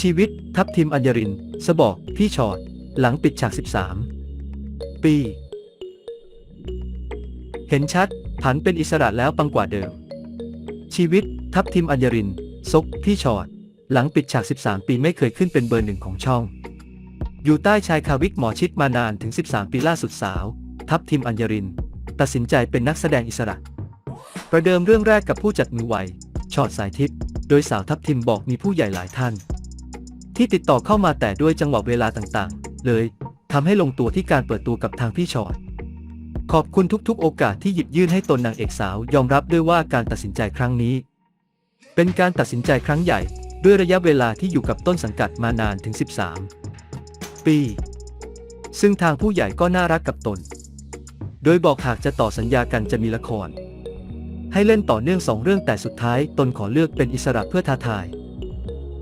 ชีวิต ทัพทีมอัญญริน สบอก พี่ชอด หลังปิดฉาก 13 ปี เห็นชัด ผันเป็นอิสระแล้วปังกว่าเดิม ชีวิต ทัพทีมอัญญริน ซก พี่ชอด หลังปิดฉาก 13 ปีไม่เคยขึ้นเป็นเบอร์หนึ่งของช่อง อยู่ใต้ชายคาวิกหมอชิดมานานถึง 13 ปีล่าสุดสาว ทัพทีมอัญญริน ตัดสินใจเป็นนักแสดงอิสระ ประเดิมเรื่องแรกกับผู้จัดมือไวชอดสายทิพย์โดยสาวทัพทิมบอกมีผู้ใหญ่หลายท่าน ที่ติดต่อเข้ามาแต่ด้วยจังหวะเวลาต่างๆ เลยทำให้ลงตัวที่การเปิดตัวกับทางพี่ชอดขอบคุณทุกๆ โอกาสที่หยิบยื่นให้ตนนางเอกสาว ยอมรับด้วยว่าการตัดสินใจครั้งนี้ เป็นการตัดสินใจครั้งใหญ่ ด้วยระยะเวลาที่อยู่กับต้นสังกัดมานานถึง 13 ปี ซึ่งทางผู้ใหญ่ก็น่ารักกับตน โดยบอกหากจะต่อสัญญากันจะมีละคร ให้เล่นต่อเนื่องสองเรื่องแต่สุดท้ายตนขอเลือกเป็นอิสระเพื่อท้าทาย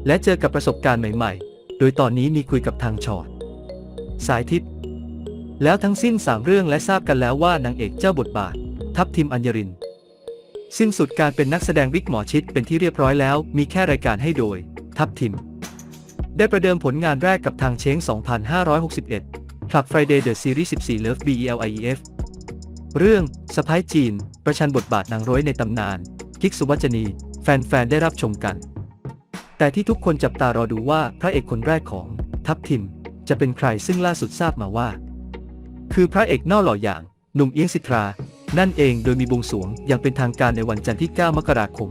และเจอกับประสบการณ์ใหม่ๆ โดยตอนนี้มีคุยกับทางชอดสายทิพย์แล้วทั้งสิ้น 3 เรื่องและทราบกันแล้วว่านางเอกเจ้าบทบาท ทัพทิมอัญญริน สิ้นสุดการเป็นนักแสดงวิกหมอชิดเป็นที่เรียบร้อยแล้ว มีแค่รายการให้โดย ทัพทิม ได้ประเดิมผลงานแรกกับทางเช้ง 2561 Club Friday The Series 14 Love BELIEF เรื่องสะพ้ายจีน ประชันบทบาทนางร้อยในตำนาน กิกสุวัจนี แฟนๆ ได้รับชมกัน แต่ที่ทุกคนจับตารอดูว่าพระเอกคนแรกของทัพทิมจะเป็นใครซึ่งล่าสุดทราบมาว่า คือพระเอกหน้าหล่ออย่างหนุ่มเอียงสิทรา นั่นเองโดยมีบวงสรวงอย่างเป็นทางการในวันจันทร์ที่ 9 มกราคม